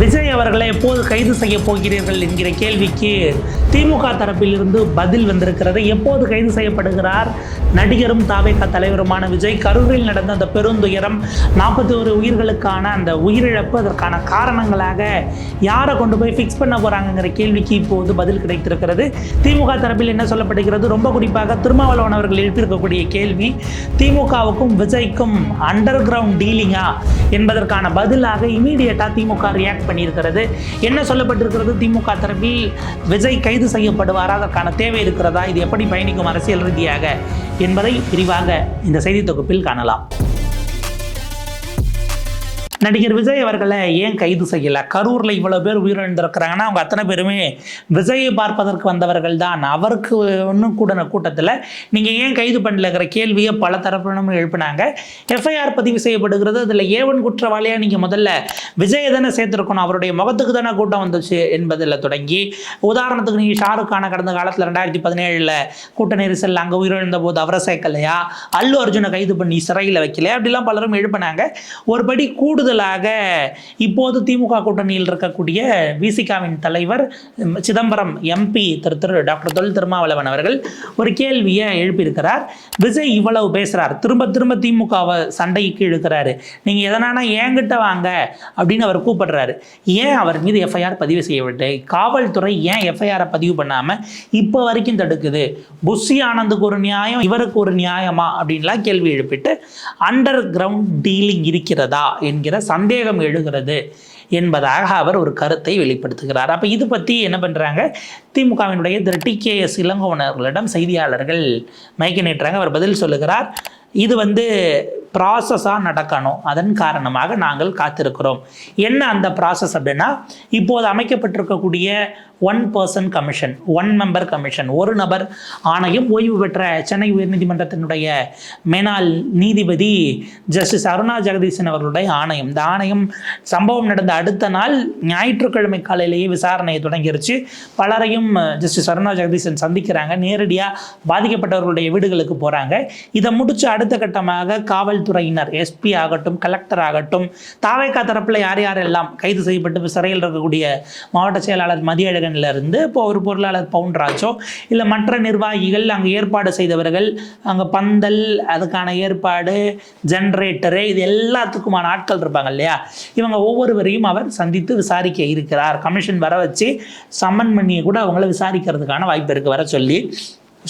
விஜய் அவர்களை எப்போது கைது செய்ய போகிறீர்கள் என்கிற கேள்விக்கு திமுக தரப்பிலிருந்து பதில் வந்திருக்கிறது. எப்போது கைது செய்யப்படுகிறார்? நடிகரும் தாவேக தலைவருமான விஜய் கரூரில் நடந்த அந்த பெருந்துயரம் நாற்பத்தி ஒரு உயிர்களுக்கான அந்த உயிரிழப்பு அதற்கான காரணங்களாக யாரை கொண்டு போய் ஃபிக்ஸ் பண்ண போகிறாங்கங்கிற கேள்விக்கு இப்போது பதில் கிடைத்திருக்கிறது. திமுக தரப்பில் என்ன சொல்லப்படுகிறது? ரொம்ப குறிப்பாக திருமாவளவன் அவர்கள் எழுப்பியிருக்கக்கூடிய கேள்வி திமுகவுக்கும் விஜய்க்கும் அண்டர் கிரவுண்ட் டீலிங்கா என்பதற்கான பதிலாக இமீடியட்டாக திமுக ரியாக்ட் பண்ணியிருக்கிறது. என்ன சொல்லப்பட்டிருக்கிறது? திமுக தரப்பில் விஜய் கைது செய்யப்படுவாரா? அதற்கான தேவை இருக்கிறதா? இது எப்படி பயணிக்கும் அரசியல் ரீதியாக என்பதை விரிவாக இந்த செய்தி தொகுப்பில் காணலாம். நடிகர் விஜய் அவர்களை ஏன் கைது செய்யலை? கரூரில் இவ்வளோ பேர் உயிரிழந்திருக்கிறாங்கன்னா அவங்க அத்தனை பேருமே விஜயை பார்ப்பதற்கு வந்தவர்கள் தான். அவருக்கு ஒன்றும் கூடின கூட்டத்தில் நீங்கள் ஏன் கைது பண்ணலங்கிற கேள்வியை பல தரப்பினரும் எழுப்பினாங்க. எஃப்ஐஆர் பதிவு செய்யப்படுகிறது. அதில் ஏவன் குற்றவாளியாக நீங்கள் முதல்ல விஜயை தானே சேர்த்துருக்கணும். அவருடைய முகத்துக்கு தானே கூட்டம் வந்துச்சு என்பதில் தொடங்கி உதாரணத்துக்கு நீங்கள் ஷாருக்கானை கடந்த காலத்தில் ரெண்டாயிரத்தி பதினேழில் கூட்ட நெரிசல் அங்கே உயிரிழந்த போது அவரை சேர்க்கலையா? அல்லு அர்ஜுனை கைது பண்ணி சிறையில் வைக்கலையா? அப்படிலாம் பலரும் எழுப்பினாங்க. ஒரு படி கூடுதல் கூடுதலாக இப்போது திமுக கூட்டணியில் இருக்கக்கூடிய விசிகாவின் தலைவர் சிதம்பரம் எம்பி திரு திரு டாக்டர் தொல் திருமாவளவன் அவர்கள் ஒரு கேள்வியை எழுப்பியிருக்கிறார். விஜய் இவ்வளவு பேசுகிறார் திரும்ப திரும்ப திமுகவை சண்டைக்கு இழுக்கிறாரு. நீங்கள் எதனானா ஏங்கிட்ட வாங்க அப்படின்னு அவர் கூப்பிடுறாரு. ஏன் அவர் மீது எஃப்ஐஆர் பதிவு செய்யவில்லை? காவல்துறை ஏன் எஃப்ஐஆரை பதிவு பண்ணாமல் இப்போ வரைக்கும் தடுக்குது? புஷி ஆனந்துக்கு ஒரு நியாயம் இவருக்கு ஒரு நியாயமா? அப்படின்லாம் கேள்வி எழுப்பிட்டு அண்டர் கிரவுண்ட் டீலிங் இருக்கிறதா என்கிற சந்தேகம் எழுகிறது என்பதாக அவர் ஒரு கருத்தை வெளிப்படுத்துகிறார். அப்போ இது பற்றி என்ன பண்ணுறாங்க திமுகவினுடைய திரு டி கே எஸ் இளங்கோவனர்களிடம் செய்தியாளர்கள் மயக்க நீட்டுறாங்க அவர் பதில் சொல்லுகிறார். இது வந்து ப்ராசஸாக நடக்கணும். அதன் காரணமாக நாங்கள் காத்திருக்கிறோம். என்ன அந்த ப்ராசஸ் அப்படின்னா இப்போது அமைக்கப்பட்டிருக்கக்கூடிய one person commission one member commission ஒரு நபர் ஆணையம் ஓய்வு பெற்ற சென்னை உயர்நீதிமன்றத்தினுடைய மேனாள் நீதிபதி ஜஸ்டிஸ் அருணா ஜெகதீசன் அவர்களுடைய ஆணையம். இந்த ஆணையம் சம்பவம் நடந்த அடுத்த நாள் ஞாயிற்றுக்கிழமை காலையிலேயே விசாரணையை தொடங்கிருச்சு. பலரையும் ஜஸ்டிஸ் அருணா ஜெகதீசன் சந்திக்கிறாங்க. நேரடியாக பாதிக்கப்பட்டவர்களுடைய வீடுகளுக்கு போகிறாங்க இதை முடிச்சு அடுத்த கட்டமாக காவல் காவல்துறையினர் எஸ்பி ஆகட்டும் கலெக்டர் ஆகட்டும் தாவேக்கா தரப்பில் யார் யாரெல்லாம் கைது செய்யப்பட்டு சிறையில் இருக்கக்கூடிய மாவட்ட செயலாளர் மதியழகன்ல இருந்து இப்போ ஒரு பொருளாளர் பவுன்ராஜோ இல்லை மற்ற நிர்வாகிகள் அங்கே ஏற்பாடு செய்தவர்கள் அங்கே பந்தல் அதுக்கான ஏற்பாடு ஜென்ரேட்டரு இது எல்லாத்துக்குமான ஆட்கள் இருப்பாங்க இல்லையா? இவங்க ஒவ்வொருவரையும் அவர் சந்தித்து விசாரிக்க இருக்கிறார். கமிஷன் வர வச்சு சம்மன் பண்ணியை கூட அவங்கள விசாரிக்கிறதுக்கான வாய்ப்பு இருக்குது வர சொல்லி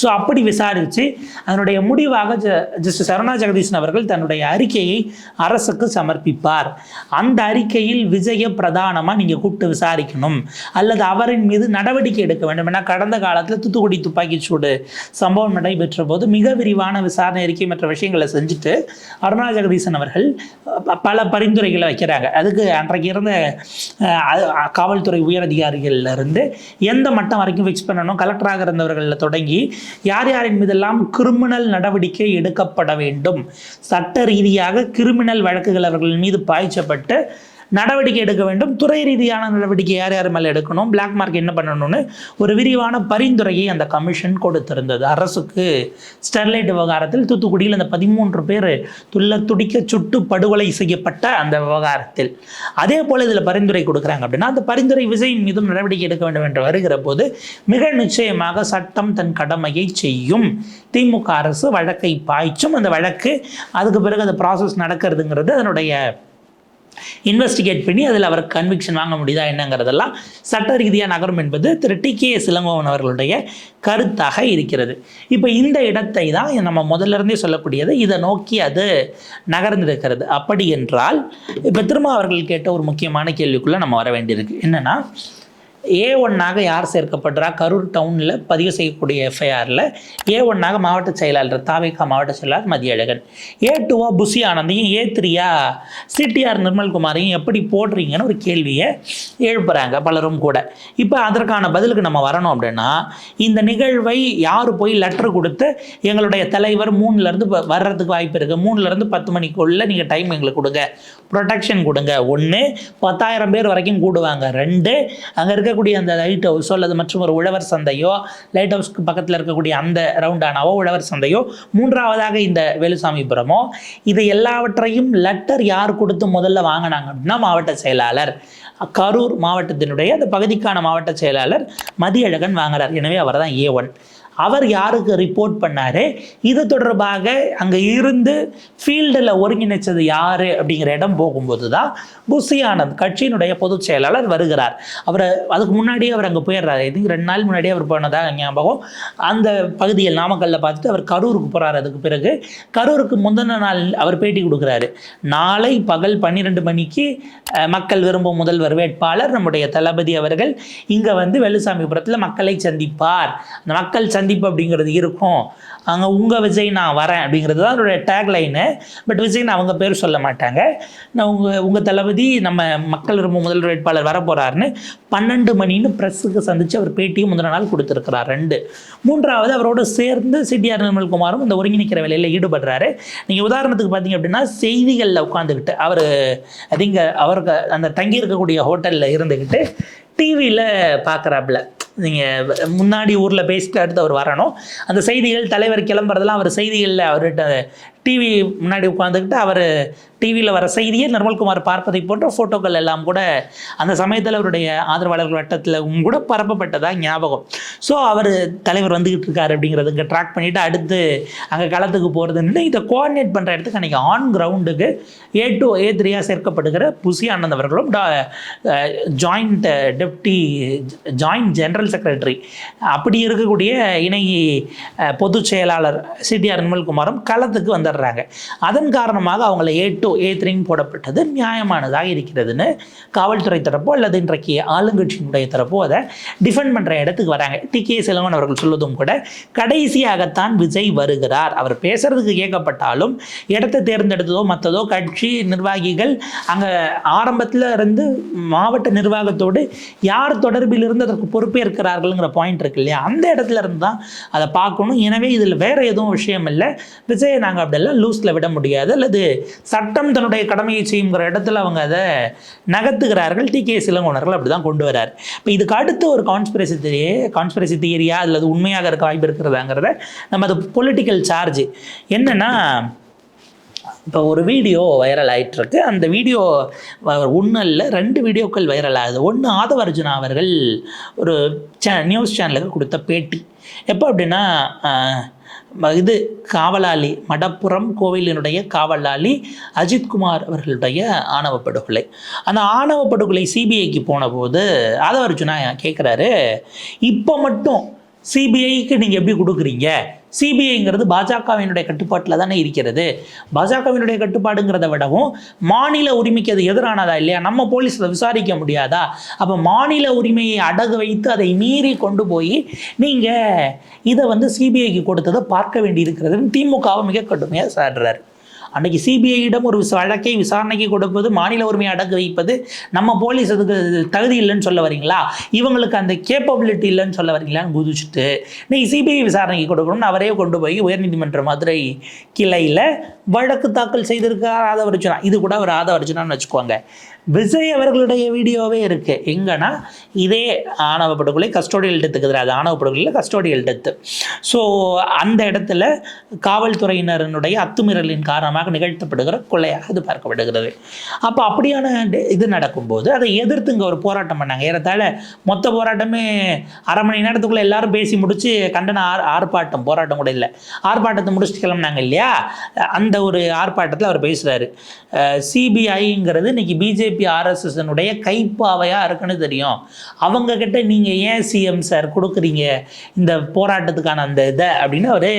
ஸோ அப்படி விசாரித்து அதனுடைய முடிவாக ஜ ஜஸ்டிஸ் சரணா ஜெகதீசன் அவர்கள் தன்னுடைய அறிக்கையை அரசுக்கு சமர்ப்பிப்பார். அந்த அறிக்கையில் விஜய பிரதானமாக நீங்கள் கூப்பிட்டு விசாரிக்கணும். அல்லது அவரின் மீது நடவடிக்கை எடுக்க வேண்டும். ஏன்னா கடந்த காலத்தில் தூத்துக்குடி துப்பாக்கிச் சூடு சம்பவம் நடைபெற்ற போது மிக விரிவான விசாரணை அறிக்கை மற்ற விஷயங்களை செஞ்சுட்டு அருணா ஜெகதீசன் அவர்கள் ப- பல பரிந்துரைகளை வைக்கிறாங்க. அதுக்கு அன்றைக்கு இருந்த காவல்துறை உயர் இருந்து எந்த மட்டம் வரைக்கும் ஃபிக்ஸ் பண்ணணும் கலெக்டராக இருந்தவர்களில் தொடங்கி யார் யாரின் மீதெல்லாம் கிரிமினல் நடவடிக்கை எடுக்கப்பட வேண்டும்? சட்ட ரீதியாக கிரிமினல் வழக்குகள் அவர்கள் மீது பாய்ச்சப்பட்டு நடவடிக்கை எடுக்க வேண்டும். துறை ரீதியான நடவடிக்கை யார் யார் மேலே எடுக்கணும்? பிளாக் மார்க் என்ன பண்ணணும்னு ஒரு விரிவான பரிந்துரையை அந்த கமிஷன் கொடுத்திருந்தது. அரசுக்கு ஸ்டெர்லைட் விவகாரத்தில் தூத்துக்குடியில் அந்த பதிமூன்று பேர் துள்ள துடிக்க சுட்டு படுகொலை செய்யப்பட்ட அந்த விவகாரத்தில். அதே போல் இதில் பரிந்துரை கொடுக்குறாங்க அப்படின்னா அந்த பரிந்துரை விஜயின் மீதும் நடவடிக்கை எடுக்க வேண்டும் என்று வருகிற போது மிக நிச்சயமாக சட்டம் தன் கடமையை செய்யும். திமுக அரசு வழக்கை பாய்ச்சும். அந்த வழக்கு அதுக்கு பிறகு அந்த ப்ராசஸ் நடக்கிறதுங்கிறது அதனுடைய இன்வெஸ்டிகேட் பண்ணி அதில் அவருக்கு கன்விக்ஷன் வாங்க முடியுதா என்னங்கிறதெல்லாம் சட்ட ரீதியாக நகரும் என்பது திரு. டி. கே. சிலங்கோவன் அவர்களுடைய கருத்தாக இருக்கிறது. இப்போ இந்த இடத்தை தான் நம்ம முதல்ல இருந்தே சொல்லக்கூடியது. இதை நோக்கி அது நகர்ந்திருக்கிறது. அப்படி என்றால் இப்போ திரும்ப அவர்கள் கேட்ட ஒரு முக்கியமான கேள்விக்குள்ளே நம்ம வர வேண்டியிருக்கு. என்னென்னா ஏ ஒன்னாக யார் சேர்க்கப்படுறா கரூர் டவுனில் பதிவு செய்யக்கூடிய எஃப்ஐஆரில் ஏ ஒன்னாக மாவட்ட செயலாளர் தாவேகா மாவட்ட செயலாளர் மதியழகன். ஏ டூவா புசி ஆனந்தையும் ஏ த்ரீயா சிடிஆர் நிர்மல்குமாரையும் எப்படி போடுறீங்கன்னு ஒரு கேள்வியை எழுப்புறாங்க பலரும் கூட. இப்போ அதற்கான பதிலுக்கு நம்ம வரணும் அப்படின்னா இந்த நிகழ்வை யார் போய் லெட்டர் கொடுத்து எங்களுடைய தலைவர் மூணுலேருந்து வர்றதுக்கு வாய்ப்பு இருக்குது மூணுலேருந்து பத்து மணிக்குள்ளே நீங்கள் டைம் எங்களுக்கு கொடுங்க. ப்ரொடெக்ஷன் கொடுங்க. ஒன்று பத்தாயிரம் பேர் வரைக்கும் கூடுவாங்க. ரெண்டு அங்கே இருக்க இருக்கக்கூடிய அந்த லைட் ஹவுஸோ அல்லது மற்றும் ஒரு உழவர் சந்தையோ லைட் ஹவுஸ்க்கு பக்கத்தில் இருக்கக்கூடிய அந்த ரவுண்டானாவோ உழவர் சந்தையோ மூன்றாவதாக இந்த வேலுசாமிபுரமோ இது எல்லாவற்றையும் லெட்டர் யார் கொடுத்து முதல்ல வாங்கினாங்க அப்படின்னா மாவட்ட செயலாளர். கரூர் மாவட்டத்தினுடைய அந்த பகுதிக்கான மாவட்ட செயலாளர் மதியழகன் வாங்குறார். எனவே அவர் தான் ஏ ஒன் அவர் யாருக்கு ரிப்போர்ட் பண்ணாரு? இது தொடர்பாக அங்கே இருந்து ஃபீல்டில் ஒருங்கிணைச்சது யார் அப்படிங்கிற இடம் போகும்போது தான் புசி ஆனந்த் கட்சியினுடைய பொதுச் செயலாளர் வருகிறார். அவர் அதுக்கு முன்னாடியே அவர் அங்கே போயிடுறாரு. இது ரெண்டு நாள் முன்னாடியே அவர் போனதாக ஞாபகம்? அந்த பகுதியில் நாமக்கல்ல பார்த்துட்டு அவர் கரூருக்கு போகிறார் அதுக்கு பிறகு கரூருக்கு முந்தின நாள் அவர் பேட்டி கொடுக்குறாரு. நாளை பகல் பன்னிரெண்டு மணிக்கு மக்கள் விரும்பும் முதல்வர் வேட்பாளர் நம்முடைய தளபதி அவர்கள் இங்கே வந்து வெள்ளுசாமிபுரத்தில் மக்களை சந்திப்பார். அந்த மக்கள் சந்திப்பு அப்படிங்கிறது இருக்கும். அங்கே உங்கள் விஜய் நான் வரேன் அப்படிங்கிறது தான் அதோடைய டேக்லைனு பட் விஜய்னு அவங்க பேர் சொல்ல மாட்டாங்க. நான் உங்கள் உங்கள் தளபதி நம்ம மக்கள் ரொம்ப முதல்வர் வேட்பாளர் வரப்போகிறாருன்னு பன்னெண்டு மணின்னு ப்ரெஸ்ஸுக்கு சந்தித்து அவர் பேட்டியும் முதல் நாள் கொடுத்துருக்கிறார். ரெண்டு. மூன்றாவது அவரோட சேர்ந்து சிடிஆர் நிர்மல்குமாரும் இந்த ஒருங்கிணைக்கிற வேலையில் ஈடுபடுறாரு. நீங்கள் உதாரணத்துக்கு பார்த்தீங்க அப்படின்னா செய்திகளில் உட்காந்துக்கிட்டு அவர் அதிங்க அவருக்கு அந்த தங்கி இருக்கக்கூடிய ஹோட்டலில் இருந்துக்கிட்டு டிவியில் பார்க்குறாப்புல நீங்கள் முன்னாடி ஊரில் பேசிட்டு அடுத்து அவர் வரணும். அந்த செய்திகள் தலைவர் கிளம்புறதெல்லாம் அவர் செய்திகளில் அவர்கிட்ட டிவி முன்னாடி உட்காந்துக்கிட்டு அவர் டிவியில் வர செய்தியை நிர்மல்குமார் பார்ப்பதை போன்ற ஃபோட்டோக்கள் எல்லாம் கூட அந்த சமயத்தில் அவருடைய ஆதரவாளர்கள் வட்டத்தில் கூட பரப்பப்பட்டதாக ஞாபகம். ஸோ அவர் தலைவர் வந்துக்கிட்டு இருக்காரு அப்படிங்கிறது இங்கே ட்ராக் பண்ணிவிட்டு அடுத்து அங்கே களத்துக்கு போகிறதுன்னு இதை கோஆர்டினேட் பண்ணுற இடத்துக்கு அன்றைக்கி ஆன் கிரவுண்டுக்கு ஏ டூ ஏ த்ரீயாக சேர்க்கப்படுகிற புசி ஆனந்த் அவர்களும் joint deputy joint general secretary அப்படி இருக்கக்கூடிய இணை பொதுச் செயலாளர் சிடிஆர் நிர்மல்குமாரும் களத்துக்கு வந்துடுறாங்க. அதன் காரணமாக அவங்கள ஏ டூ ஏ த்ரீன்னு போடப்பட்டது நியாயமானதாக இருக்கிறதுன்னு காவல்துறை தரப்போ அல்லது இன்றைக்கு ஆளுங்கட்சியினுடைய தரப்போ அதை டிஃபெண்ட் பண்ணுற இடத்துக்கு வராங்க. டி. கே. செல்வன் அவர்கள் சொல்வதும் கூட கடைசியாகத்தான் விஜய் வருகிறார். அவர் பேசுறதுக்கு கேட்கப்பட்டாலும் இடத்தை தேர்ந்தெடுத்ததோ மற்றதோ கட்சி நிர்வாகிகள் அங்கே ஆரம்பத்தில் இருந்து மாவட்ட நிர்வாகத்தோடு யார் தொடர்பில் இருந்து அதற்கு இருக்கிறார்கள்ங்கிற பாயிண்ட் இருக்கு இல்லையா? அந்த இடத்துல இருந்து தான் அதை பார்க்கணும். எனவே இதில் வேறு எதுவும் விஷயம் இல்லை. விஜயை நாங்கள் அப்படியெல்லாம் லூஸில் விட முடியாது. அல்லது சட்டம் தன்னுடைய கடமையை செய்யுங்கிற இடத்துல அவங்க அதை நகர்த்துகிறார்கள். டி. கே. சிலங்கோணர்கள் அப்படி தான் கொண்டு வரார். இப்போ இதுக்கு அடுத்து ஒரு கான்ஸ்பிரசி தியரியே கான்ஸ்பிரசி தியரியா அல்லது உண்மையாக இருக்க வாய்ப்பு இருக்கிறதாங்கிறத நம்ம அது பொலிட்டிக்கல் சார்ஜ் என்னன்னா இப்போ ஒரு வீடியோ வைரல் ஆயிட்டிருக்கு. அந்த வீடியோ ஒன்றும் இல்லை ரெண்டு வீடியோக்கள் வைரல் ஆகுது. ஒன்று ஆதவர்ஜுனா அவர்கள் ஒரு சே நியூஸ் சேனலுக்கு கொடுத்த பேட்டி. எப்போ அப்படின்னா இது காவலாளி மடப்புறம் கோவிலினுடைய காவலாளி அஜித்குமார் அவர்களுடைய ஆணவ படுகொலை. அந்த ஆணவ படுகொலை சிபிஐக்கு போனபோது போது ஆதவர்ஜுனா கேட்குறாரு இப்போ மட்டும் சிபிஐக்கு நீங்கள் எப்படி கொடுக்குறீங்க? சிபிஐங்கிறது பாஜகவினுடைய கட்டுப்பாட்டில் தானே இருக்கிறது. பாஜகவினுடைய கட்டுப்பாடுங்கிறத விடவும் மாநில உரிமைக்கு அது எதிரானதா இல்லையா? நம்ம போலீஸில் விசாரிக்க முடியாதா? அப்போ மாநில உரிமையை அடகு வைத்து அதை மீறி கொண்டு போய் நீங்கள் இதை வந்து சிபிஐக்கு கொடுத்ததை பார்க்க வேண்டி இருக்கிறதுன்னு திமுகவை மிக கடுமையாக சாடுறாரு. அன்னைக்கு சிபிஐயிடம் ஒரு வழக்கை விசாரணைக்கு கொடுப்பது மாநில உரிமையை அடக்கு வைப்பது நம்ம போலீஸ் அதுக்கு தகுதி இல்லைன்னு சொல்ல வரீங்களா? இவங்களுக்கு அந்த கேப்பபிலிட்டி இல்லைன்னு சொல்ல வரீங்களான்னு குதிச்சுட்டு இன்னைக்கு சிபிஐ விசாரணைக்கு கொடுக்கணும்னு அவரே கொண்டு போய் உயர்நீதிமன்ற மதுரை கிளையில் வழக்கு தாக்கல் செய்திருக்கார் ஆதவர்ஜுனா இது கூட அவர் ஆதவர்ஜுனான்னு வச்சுக்கோங்க. விஜய் அவர்களுடைய வீடியோவே இருக்கு. எங்கன்னா இதே ஆணவ படுகொலை கஸ்டோடியல் டெத்துக்கு எதிராக ஆணவ படுகொலையில் கஸ்டோடியல் டெத்து ஸோ அந்த இடத்துல காவல்துறையினரினுடைய அத்துமீறலின் காரணமாக நிகழ்த்தப்படுகிற கொலையாக இது பார்க்கப்படுகிறது. அப்போ அப்படியான இது நடக்கும்போது அதை எதிர்த்து இங்கே ஒரு போராட்டம் பண்ணாங்க. ஏறத்தாழ மொத்த போராட்டமே அரை மணி நேரத்துக்குள்ளே எல்லாரும் பேசி முடிச்சு கண்டன ஆர் ஆர்ப்பாட்டம் போராட்டம் கூட இல்லை. ஆர்ப்பாட்டத்தை முடிச்சுட்டு கிளம்புனாங்க இல்லையா? அந்த ஒரு ஆர்ப்பாட்டத்தில் அவர் பேசுகிறாரு சிபிஐங்கிறது இன்னைக்கு பிஜேபி ஆர்எஸ்எஸ்னுடைய கைப்பாவையாக இருக்குன்னு தெரியும். அவங்க கிட்ட நீங்கள் ஏன் சிஎம் சார் கொடுக்குறீங்க? இந்த போராட்டத்துக்கான அந்த இதை அப்படின்னு அவர்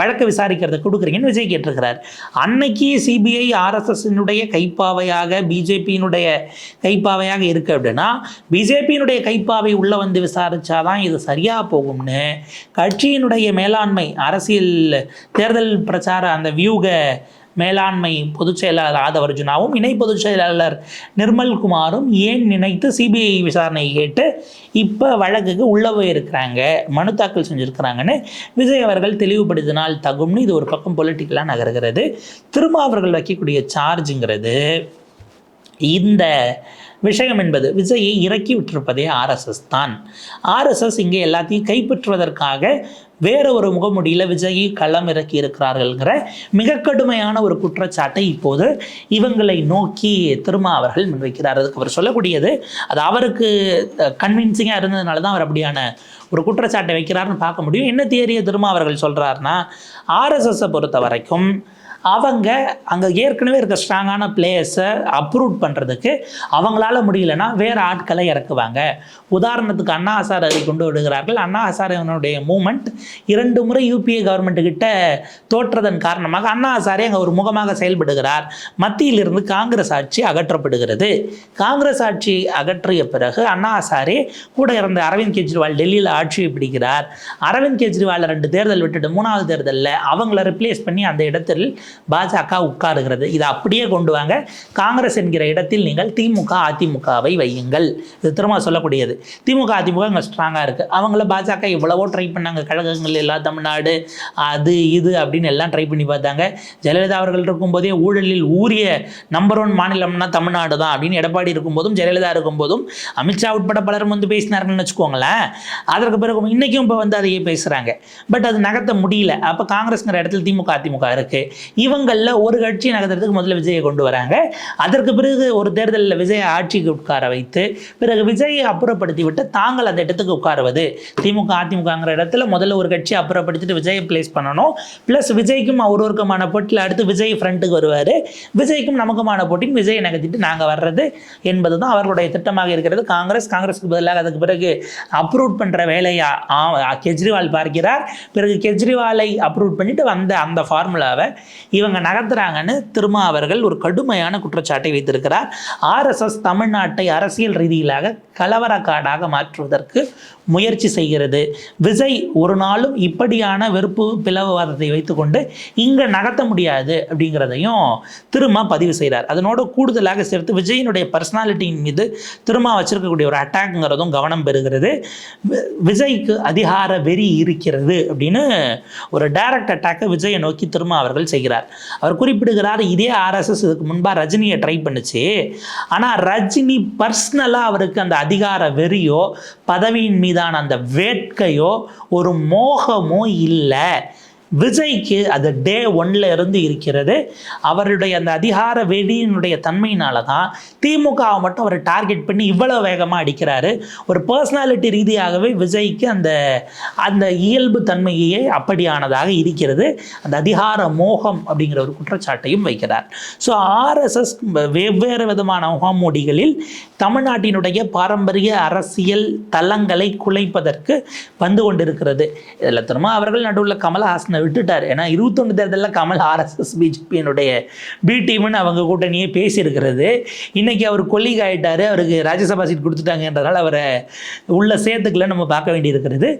வழக்கு விசாரிக்கிறத கொடுக்குறீங்கன்னு விஜய் கேட்டிருக்கிறார். அன்னைக்கு சிபிஐ ஆர்எஸ்எஸ்னுடைய கைப்பாவையாக பிஜேபியினுடைய கைப்பாவையாக இருக்குது அப்படின்னா பிஜேபியினுடைய கைப்பாவை உள்ளே வந்து விசாரிச்சாதான் இது சரியாக போகும்னு கட்சியினுடைய மேலாண்மை அரசியல் தேர்தல் பிரச்சார அந்த வியூக மேலாண்மை பொதுச் செயலாளர் ஆதவ அர்ஜுனாவும் இணை பொதுச் செயலாளர் நிர்மல்குமாரும் ஏன் நினைத்து சிபிஐ விசாரணை கேட்டு இப்போ வழக்குக்கு உள்ள போயிருக்கிறாங்க மனு தாக்கல் செஞ்சுருக்கிறாங்கன்னு விஜய் அவர்கள் தெளிவுபடுத்தினால் தகும்னு இது ஒரு பக்கம் பொலிட்டிக்கலாக நகர்கிறது. திரும்ப அவர்கள் வைக்கக்கூடிய சார்ஜுங்கிறது இந்த விஷயம் என்பது விஜயை இறக்கி விட்டிருப்பதே ஆர்எஸ்எஸ் தான். ஆர்எஸ்எஸ் இங்கே எல்லாத்தையும் கைப்பற்றுவதற்காக வேற ஒரு முகமுடியில் விஜயை களம் இறக்கி இருக்கிறார்கள்ங்கிற மிக கடுமையான ஒரு குற்றச்சாட்டை இப்போது இவங்களை நோக்கி திருமா அவர்கள் முன்வைக்கிறார். அதுக்கு அவர் சொல்லக்கூடியது அது அவருக்கு கன்வின்சிங்காக இருந்ததுனால தான் அவர் அப்படியான ஒரு குற்றச்சாட்டை வைக்கிறாருன்னு பார்க்க முடியும். என்ன தியரியை திருமா அவர்கள் சொல்கிறாருன்னா ஆர்எஸ்எஸ்ஸை பொறுத்த வரைக்கும் அவங்க அங்கே ஏற்கனவே இருக்க ஸ்ட்ராங்கான பிளேயர்ஸை அப்ரூவ் பண்ணுறதுக்கு அவங்களால முடியலன்னா வேறு ஆட்களை இறக்குவாங்க. உதாரணத்துக்கு அண்ணா ஹசாரை கொண்டு விடுகிறார்கள். அண்ணா ஹசாரேவனுடைய மூமெண்ட் இரண்டு முறை யூபிஏ கவர்மெண்ட்டுக்கிட்ட தோற்றதன் காரணமாக அண்ணா ஹசாரே அங்கே ஒரு முகமாக செயல்படுகிறார். மத்தியிலிருந்து காங்கிரஸ் ஆட்சி அகற்றப்படுகிறது. காங்கிரஸ் ஆட்சி அகற்றிய பிறகு அண்ணா ஹசாரே கூட இருந்த அரவிந்த் கெஜ்ரிவால் டெல்லியில் ஆட்சியை பிடிக்கிறார். அரவிந்த் கெஜ்ரிவால் ரெண்டு தேர்தல் விட்டுட்டு மூணாவது தேர்தலில் அவங்கள ரிப்ளேஸ் பண்ணி அந்த இடத்தில் பாஜக உட்காருகிறது. இதை அப்படியே கொண்டு வாங்க. காங்கிரஸ் என்கிற இடத்தில் நீங்கள் திமுக அதிமுகவை வையுங்கள். இது திரும்ப சொல்லக்கூடியது. திமுக அதிமுக இங்கே ஸ்ட்ராங்காக இருக்குது அவங்கள பாஜக எவ்வளவோ ட்ரை பண்ணாங்க. கழகங்கள் எல்லாம் தமிழ்நாடு அது இது அப்படின்னு எல்லாம் ட்ரை பண்ணி பார்த்தாங்க. ஜெயலலிதா அவர்கள் இருக்கும்போதே ஊழலில் ஊறிய நம்பர் ஒன் மாநிலம்னா தமிழ்நாடு தான் அப்படின்னு எடப்பாடி இருக்கும்போதும் ஜெயலலிதா இருக்கும்போதும் அமித்ஷா உட்பட பலரும் வந்து பேசினார்கள்னு வச்சுக்கோங்களேன். அதற்கு பிறகு இன்றைக்கும் இப்போ வந்து அதையே பேசுகிறாங்க பட் அது நகர்த்த முடியல. அப்போ காங்கிரஸ்ங்கிற இடத்துல திமுக அதிமுக இருக்குது இவங்களில் ஒரு கட்சி நகர்த்துறதுக்கு முதல்ல விஜயை கொண்டு வராங்க. அதற்கு பிறகு ஒரு தேர்தலில் விஜயை ஆட்சிக்கு உட்கார வைத்து பிறகு விஜயை அப்புறப்படுத்தி விட்டு தாங்கள் அந்த இடத்துக்கு உட்காருவது. திமுக அதிமுகங்கிற இடத்துல முதல்ல ஒரு கட்சி அப்புறப்படுத்திட்டு விஜயை பிளேஸ் பண்ணணும். ப்ளஸ் விஜய்க்கும் ஒருவருக்குமான போட்டியில் அடுத்து விஜய் ஃப்ரண்ட்டுக்கு வருவார். விஜய்க்கும் நமக்குமான போட்டின்னு விஜயை நகர்த்திட்டு நாங்கள் வர்றது என்பது தான் அவர்களுடைய திட்டமாக இருக்கிறது. காங்கிரஸ் காங்கிரஸுக்கு பதிலாக அதுக்கு பிறகு அப்ரூவ் பண்ணுற வேலையை ஆ- கெஜ்ரிவால் பார்க்கிறார். பிறகு கெஜ்ரிவாலை அப்ரூவ் பண்ணிட்டு வந்த அந்த ஃபார்முலாவை இவங்க நகர்த்துறாங்கன்னு திருமா அவர்கள் ஒரு கடுமையான குற்றச்சாட்டை வைத்திருக்கிறார். ஆர்எஸ்எஸ் தமிழ்நாட்டை அரசியல் ரீதியிலாக கலவரக்காடாக மாற்றுவதற்கு முயற்சி செய்கிறது. விஜய் ஒரு நாளும் இப்படியான வெறுப்பு பிளவுவாதத்தை வைத்துக்கொண்டு இங்கே நகர்த்த முடியாது அப்படிங்கிறதையும் திரும்ப பதிவு செய்கிறார். அதனோட கூடுதலாக சேர்த்து விஜயினுடைய பர்சனாலிட்டியின் மீது திரும்ப வச்சிருக்கக்கூடிய ஒரு அட்டாக்ங்கிறதும் கவனம் பெறுகிறது. வி- விஜய்க்கு அதிகார வெறி இருக்கிறது அப்படின்னு ஒரு டைரக்ட் அட்டாக்கை விஜயை நோக்கி திரும்ப அவர்கள் செய்கிறார். அவர் குறிப்பிடுகிறார் இதே ஆர்எஸ்எஸ் இதுக்கு முன்பாக ரஜினியை ட்ரை பண்ணுச்சு. ஆனால் ரஜினி பர்சனலாக அவருக்கு அந்த அதிகார வெறியோ பதவியின் மீதான அந்த வேட்கையோ ஒரு மோகமோ இல்லை. விஜய்க்கு அது டே ஒன்ல இருந்து இருக்கிறது. அவருடைய அந்த அதிகார வெடியினுடைய தன்மையினால தான் திமுகவை மட்டும் அவர் டார்கெட் பண்ணி இவ்வளவு வேகமாக அடிக்கிறாரு. ஒரு பர்சனாலிட்டி ரீதியாகவே விஜய்க்கு அந்த அந்த இயல்பு தன்மையே அப்படியானதாக இருக்கிறது. அந்த அதிகார மோகம் அப்படிங்கிற ஒரு குற்றச்சாட்டையும் வைக்கிறார். ஸோ ஆர்எஸ்எஸ் வெவ்வேறு விதமான முகாமூடிகளில் தமிழ்நாட்டினுடைய பாரம்பரிய அரசியல் தளங்களை குலைப்பதற்கு வந்து கொண்டிருக்கிறது. இதில் திரும்ப அவர்கள் நடுவில் கமலஹாசனை விட்டுட்டார். ஏன்னா இருபத்தொன்று தேர்தலில் கமல் ஆர்எஸ்எஸ் பிஜேபியினுடைய பி டீம்னு அவங்க கூட்டணியே பேசியிருக்கிறது. இன்றைக்கி அவர் கொல்லிக் ஆகிட்டார் அவருக்கு ராஜ்யசபா சீட் கொடுத்துட்டாங்கன்றதால அவரை உள்ள சேர்த்துக்கல நம்ம பார்க்க வேண்டியிருக்கிறது.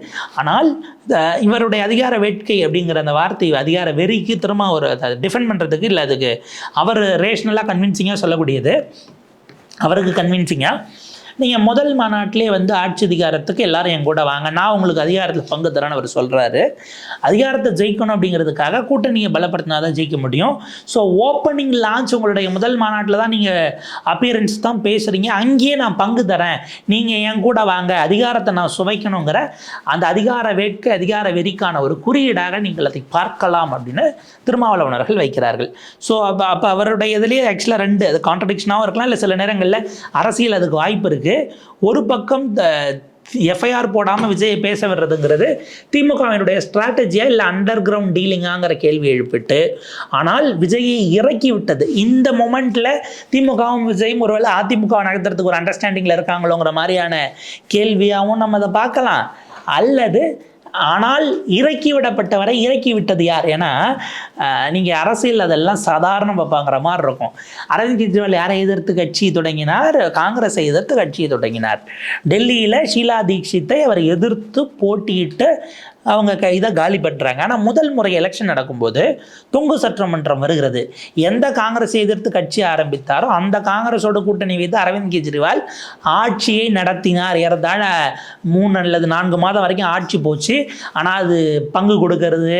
ஆனால் இவருடைய அதிகார வேட்கை அப்படிங்கிற அந்த வார்த்தை அதிகார வெறிக்கு திரும்ப ஒரு டிஃபெண்ட் பண்ணுறதுக்கு இல்லை அதுக்கு அவர் ரேஷ்னலாக கன்வின்சிங்காக சொல்லக்கூடியது. அவருக்கு கன்வின்சிங்காக நீங்கள் முதல் மாநாட்டிலே வந்து ஆட்சி அதிகாரத்துக்கு எல்லாரும் என் கூட வாங்க. நான் உங்களுக்கு அதிகாரத்தில் பங்கு தரேன்னு அவர் சொல்கிறாரு அதிகாரத்தை ஜெயிக்கணும் அப்படிங்கிறதுக்காக கூட்டணியை பலப்படுத்தினா தான் ஜெயிக்க முடியும். ஸோ ஓப்பனிங் லான்ச் உங்களுடைய முதல் மாநாட்டில் தான் நீங்கள் அப்பியரன்ஸ் தான் பேசுகிறீங்க அங்கேயே நான் பங்கு தரேன். நீங்கள் என் கூட வாங்க. அதிகாரத்தை நான் சுவைக்கணுங்கிற அந்த அதிகார வேட்கை அதிகார வெறிக்கான ஒரு குறியீடாக நீங்கள் அதை பார்க்கலாம் அப்படின்னு திருமாவளவனர்கள் வைக்கிறார்கள். ஸோ அப்போ அப்போ அவருடைய இதுலேயே ஆக்சுவலாக ரெண்டு அது கான்ட்ரடிக்ஷனாகவும் இருக்கலாம் இல்லை சில நேரங்களில் அரசியல் அதுக்கு வாய்ப்பு இருக்குது ஒரு பக்கம் எஃப்ஐஆர் போடாமல் விஜயை பேச வர்றதுங்கிறது திமுகவினுடைய ஸ்ட்ராட்டஜியா இல்லை அண்டர் கிரவுண்ட் டீலிங்காங்கிற கேள்வி எழுப்பிட்டு ஆனால் விஜயை இறக்கி விட்டது. இந்த மொமெண்ட்டில் திமுகவும் விஜயும் ஒருவேளை அதிமுக நடத்துறதுக்கு ஒரு அண்டர்ஸ்டாண்டிங்கில் இருக்காங்களோங்கிற மாதிரியான கேள்வியாகவும் நம்ம அதை பார்க்கலாம். அல்லது ஆனால் இறக்கி விடப்பட்டவரை இறக்கி விட்டது யார்? ஏன்னா நீங்கள் அரசியல் அதெல்லாம் சாதாரணம் பார்ப்பாங்கிற மாதிரி இருக்கும். அரவிந்த் கெஜ்ரிவால் யாரை எதிர்த்து கட்சி தொடங்கினார்? காங்கிரஸை எதிர்த்து கட்சியை தொடங்கினார். டெல்லியில் ஷீலா தீக்ஷித்தை அவர் எதிர்த்து போட்டியிட்டு அவங்க க இதை காலி பண்ணுறாங்க ஆனால் முதல் முறை எலெக்ஷன் நடக்கும்போது தொங்கு சட்டமன்றம் வருகிறது. எந்த காங்கிரஸை எதிர்த்து கட்சி ஆரம்பித்தாரோ அந்த காங்கிரஸோட கூட்டணி வைத்து அரவிந்த் கெஜ்ரிவால் ஆட்சியை நடத்தினார். ஏறத்தாழ மூணு அல்லது நான்கு மாதம் வரைக்கும் ஆட்சி போச்சு. ஆனால் அது பங்கு கொடுக்கறது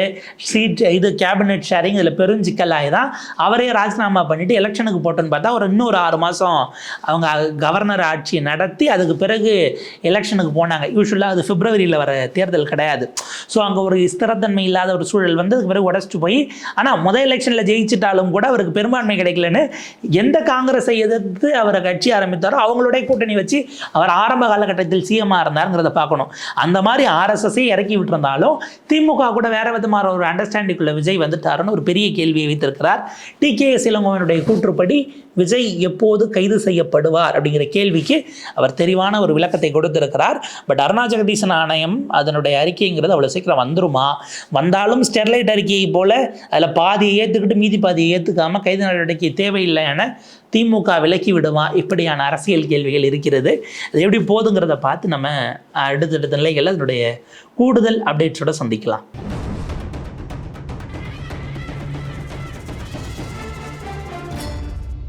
சீட் இது கேபினெட் ஷேரிங் இதில் பெருஞ்சிக்கலாகி தான் அவரே ராஜினாமா பண்ணிவிட்டு எலெக்ஷனுக்கு போட்டோன்னு பார்த்தா ஒரு இன்னொரு ஆறு மாதம் அவங்க கவர்னர் ஆட்சியை நடத்தி அதுக்கு பிறகு எலெக்ஷனுக்கு போனாங்க. யூஸ்வலாக அது பிப்ரவரியில் வர தேர்தல் கிடையாது. ஸோ அங்கே ஒரு ஸ்திரத்தன்மை இல்லாத ஒரு சூழல் வந்து அதுக்கு பிறகு உடச்சிட்டு போய் ஆனால் முதல் எலெக்ஷனில் ஜெயிச்சிட்டாலும் கூட அவருக்கு பெரும்பான்மை கிடைக்கலன்னு எந்த காங்கிரஸை எதிர்த்து அவரை கட்சி ஆரம்பித்தாரோ அவங்களுடைய கூட்டணி வச்சு அவர் ஆரம்ப காலகட்டத்தில் சிஎம்மாக இருந்தாருங்கிறத பார்க்கணும். அந்த மாதிரி ஆர்எஸ்எஸ்ஸை இறக்கி விட்டுருந்தாலும் திமுக கூட வேற விதமான ஒரு அண்டர்ஸ்டாண்டிங்குள்ள விஜய் வந்துட்டாருன்னு ஒரு பெரிய கேள்வியை வைத்திருக்கிறார். டி கே எஸ் இளங்கோவனுடைய கூற்றுப்படி விஜய் எப்போது கைது செய்யப்படுவார் அப்படிங்கிற கேள்விக்கு அவர் தெளிவான ஒரு விளக்கத்தை கொடுத்திருக்கிறார். பட் அருணா ஜெகதீசன் ஆணையம் அதனுடைய அறிக்கைங்கிறது அவ்வளோ சீக்கிரம் வந்துருமா? வந்தாலும் ஸ்டெர்லைட் அறிக்கையை போல அதில் பாதியை ஏற்றுக்கிட்டு மீதி பாதியை ஏற்றுக்காம கைது நடவடிக்கை தேவையில்லை என திமுக விலக்கி விடுமா? இப்படியான அரசியல் கேள்விகள் இருக்கிறது. அது எப்படி போதுங்கிறத பார்த்து நம்ம அடுத்தடுத்த நிலைகளில் அதனுடைய கூடுதல் அப்டேட்ஸோட சந்திக்கலாம்.